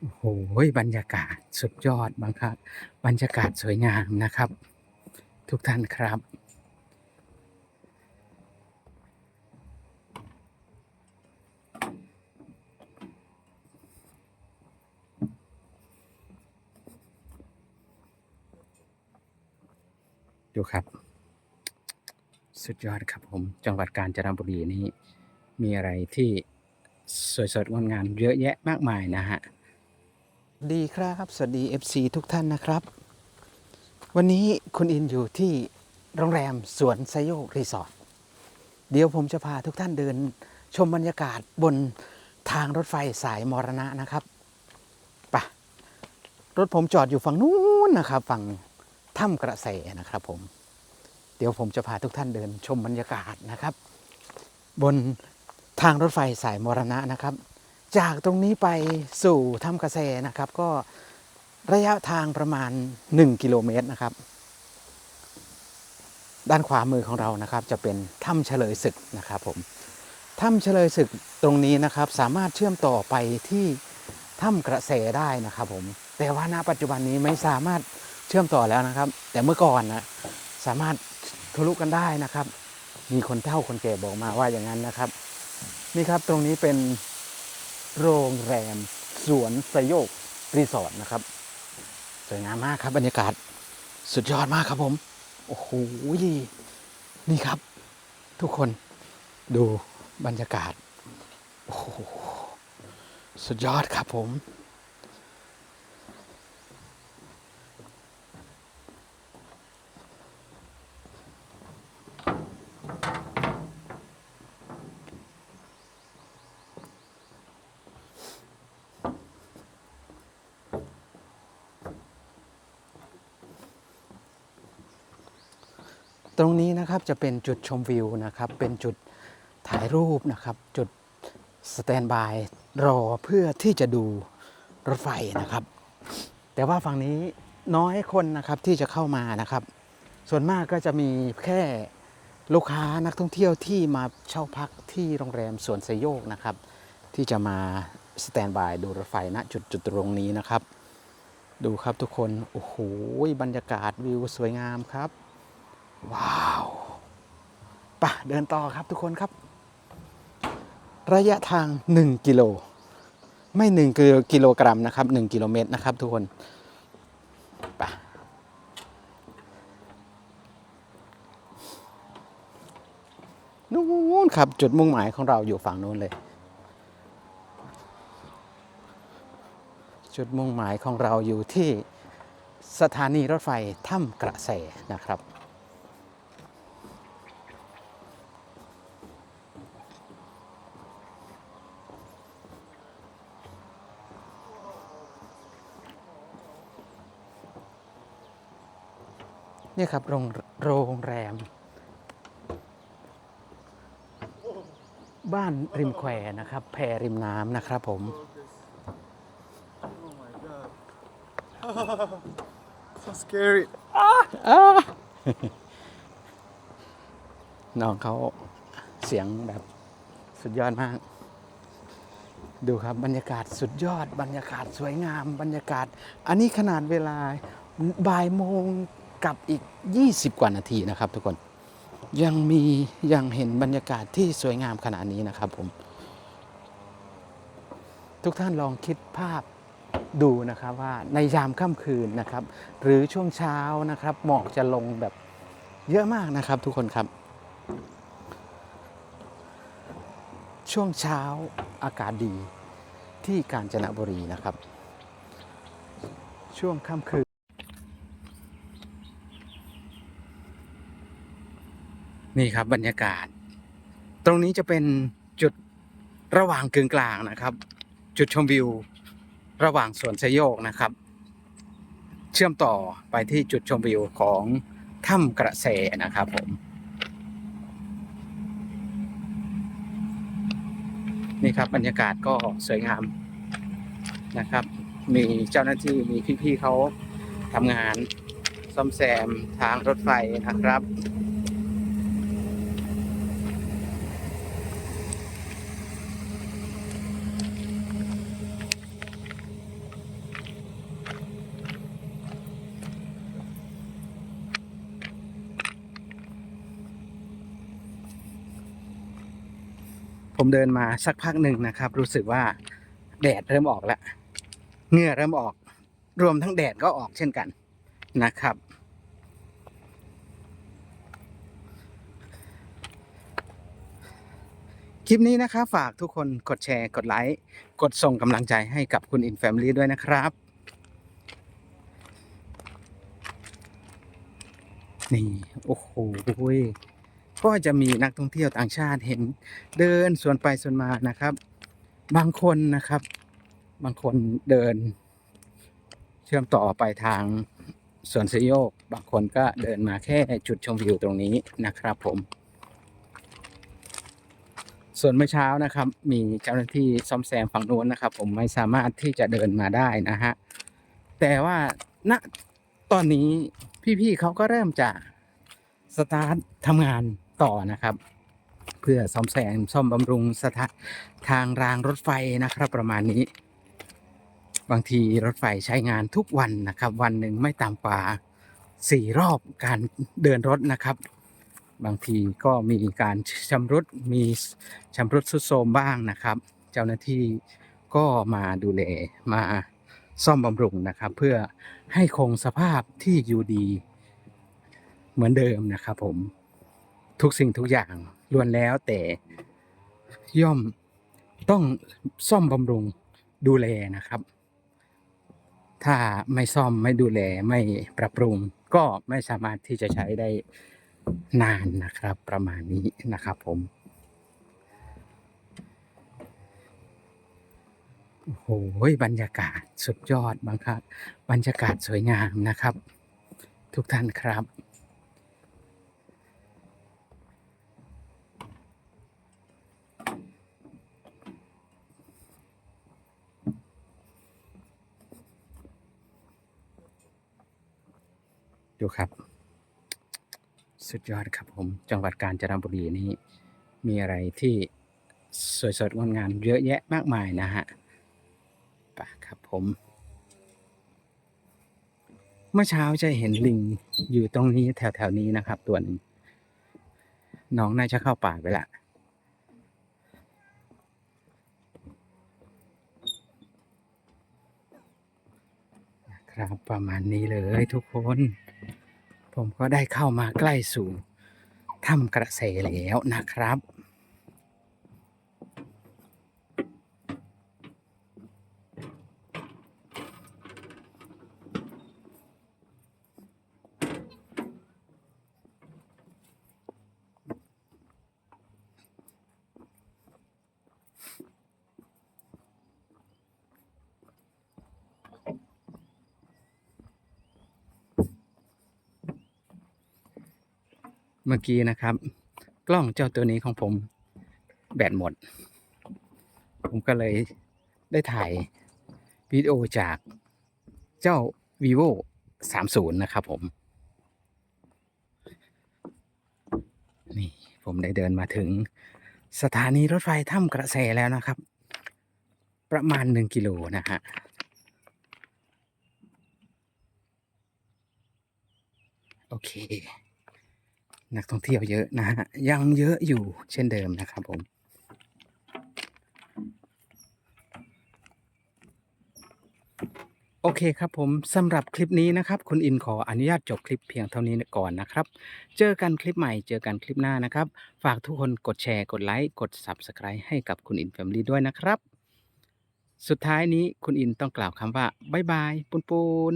โอ้โหบรรยากาศสุดยอดบังครับ บรรยากาศสวยงามนะครับ ทุกท่านครับ ดูครับ สุดยอดครับผม จังหวัดกาญจนบุรีนี้ มีอะไรที่สวยสดงดงามเยอะแยะมากมายนะฮะ ดีครับ สวัสดี FC ทุกท่านนะครับ วันนี้คุณอินอยู่ที่โรงแรมสวนไซโยกรีสอร์ทเดี๋ยวผมจะพาทุกท่านเดิน ชมบรรยากาศบนทางรถไฟสายมรณะนะครับปะรถผมจอดอยู่ฝั่งนู้นนะครับ ฝั่งถ้ำกระแสนะครับผม เดี๋ยวผมจะพาทุกท่านเดินชมบรรยากาศนะครับ บนทางรถไฟสายมรณะนะครับ จากตรงนี้ไปสู่ถ้ำกระแสนะครับ ก็ระยะทางประมาณ 1 กิโลเมตรนะครับ ด้านขวามือของเรานะครับ จะเป็นถ้ำเฉลยศึกนะครับผมถ้ำเฉลยศึกตรงนี้นะครับ สามารถเชื่อมต่อไปที่ถ้ำกระแสได้นะครับผมแต่ว่าณปัจจุบันนี้ไม่สามารถเชื่อมต่อแล้วนะครับ แต่เมื่อก่อนนะสามารถทะลุกันได้นะครับ มีคนเฒ่าคนแก่บอกมาว่าอย่างนั้นนะครับ นี่ครับตรงนี้เป็น โรงแรม สวนสยกรีสอร์ทนะครับ สวยงามมากครับบรรยากาศสุดยอดมากครับผม โอ้โหนี่ครับ ทุกคนดูบรรยากาศ โอ้โหสุดยอดครับผม ตรงนี้นะครับจะเป็นจุดชมวิวนะครับ เป็นจุดถ่ายรูปนะครับ จุดสแตนบายรอเพื่อที่จะดูรถไฟนะครับ แต่ว่าฝั่งนี้น้อยคนนะครับที่จะเข้ามานะครับ ส่วนมากก็จะมีแค่ลูกค้านักท่องเที่ยวที่มาเช่าพักที่โรงแรมสวนไซโยกนะครับ ที่จะมาสแตนบายดูรถไฟณจุดจุดตรงนี้นะครับ ดูครับทุกคน โอ้โหบรรยากาศวิวสวยงามครับ ว้าวปะเดินต่อครับทุกคนครับ ระยะทาง 1 กิโล ไม่1กิโลกิโลกรัมนะครับ 1 กิโลเมตรนะครับ ทุกคนปะนู้นครับ จุดมุ่งหมายของเราอยู่ฝั่งนู้นเลย จุดมุ่งหมายของเราอยู่ที่สถานีรถไฟถ้ำกระแสนะครับ นี่ครับโรงโรงแรม บ้านริมแควนะครับ แพริมน้ำนะครับผม Oh my god. so scary. น้องเขาเสียงแบบสุดยอดมาก ดูครับบรรยากาศสุดยอด บรรยากาศสวยงาม บรรยากาศ อันนี้ขนาดเวลาบ่ายโมง กับอีก 20 กว่านาทีนะครับทุกคนยังมียังเห็นบรรยากาศที่สวยงามขนาดนี้นะครับผม ทุกท่านลองคิดภาพดูนะครับว่าในยามค่ำคืนนะครับ หรือช่วงเช้านะครับ หมอกจะลงแบบเยอะมากนะครับทุกคนครับ ช่วงเช้าอากาศดีที่กาญจนบุรีนะครับ ช่วงค่ำคืน นี่ครับบรรยากาศ ตรงนี้จะเป็นจุดระหว่างกึ่งกลางนะครับ จุดชมวิว ระหว่างสวนไซโยกนะครับ เชื่อมต่อไปที่จุดชมวิวของถ้ำกระแสนะครับผมนี่ครับบรรยากาศก็สวยงามนะครับ มีเจ้าหน้าที่มีพี่ๆเขาทำงานซ่อมแซมทางรถไฟนะครับ ผมเดินมาสักพักหนึ่งนะครับ รู้สึกว่าแดดเริ่มออกแล้วเหงื่อเริ่มออก รวมทั้งแดดก็ออกเช่นกันนะครับ คลิปนี้นะครับฝากทุกคนกดแชร์ กดไลค์ กดส่งกำลังใจให้กับคุณอินแฟม i ีด้วยนะครับนี่ โอ้โห ก็จะมีนักท่องเที่ยวต่างชาติเห็นเดินสวนไปสวนมานะครับ บางคนนะครับ บางคนเดิน เชื่อมต่อไปทางสวนสยโยก บางคนก็เดินมาแค่จุดชมวิวตรงนี้นะครับผม ส่วนเมื่อเช้านะครับ มีเจ้าหน้าที่ซ่อมแซมฝั่งนู้นนะครับ ผมไม่สามารถที่จะเดินมาได้นะฮะแต่ว่าณตอนนี้พี่ๆเขาก็เริ่มจะสตาร์ททำงาน ต่อนะครับ เพื่อซ่อมแซมซ่อมบำรุงสถาทางรางรถไฟนะครับ ประมาณนี้ บางทีรถไฟใช้งานทุกวันนะครับ วันหนึ่งไม่ต่ำกว่าสี่รอบการเดินรถนะครับ บางทีก็มีการชำรุดมีชำรุดทรุดโทรมบ้างนะครับ เจ้าหน้าที่ก็มาดูแลมาซ่อมบำรุงนะครับ เพื่อให้คงสภาพที่อยู่ดีเหมือนเดิมนะครับผม ทุกสิ่งทุกอย่างล้วนแล้วแต่ย่อมต้องซ่อมบำรุงดูแลนะครับ ถ้าไม่ซ่อมไม่ดูแลไม่ปรับปรุง ก็ไม่สามารถที่จะใช้ได้นานนะครับ ประมาณนี้นะครับผมโอ้โหบรรยากาศสุดยอดบังครับบรรยากาศสวยงามนะครับ ทุกท่านครับ ดูครับ สุดยอดครับผม จังหวัดกาญจนบุรีนี้ มีอะไรที่สวยสดงดงามเยอะแยะมากมายนะฮะไปครับผม เมื่อเช้าจะเห็นลิงอยู่ตรงนี้แถวๆนี้นะครับ ตัวหนึ่งน้องน่าจะเข้าป่าไปละครับประมาณนี้เลยทุกคน ผมก็ได้เข้ามาใกล้สู่ถ้ำกระเสแล้วนะครับ เมื่อกี้นะครับ กล้องเจ้าตัวนี้ของผมแบตหมด ผมก็เลยได้ถ่ายวิดีโอจากเจ้า vivo 30 นะครับผม นี่ผมได้เดินมาถึงสถานีรถไฟถ้ำกระแสแล้วนะครับ ประมาณ1กิโลนะฮะโอเค นักท่องเที่ยวเยอะนะฮะยังเยอะอยู่เช่นเดิมนะครับผมโอเคครับผมสำหรับคลิปนี้นะครับคุณอินขออนุญาตจบคลิปเพียงเท่านี้ก่อนนะครับ เจอกันคลิปใหม่เจอกันคลิปหน้านะครับ ฝากทุกคนกดแชร์กดไลค์กด Subscribe ให้กับคุณอินแฟมิลี่ด้วยนะครับ สุดท้ายนี้คุณอินต้องกล่าวคำว่าบ๊ายบายปุนปุน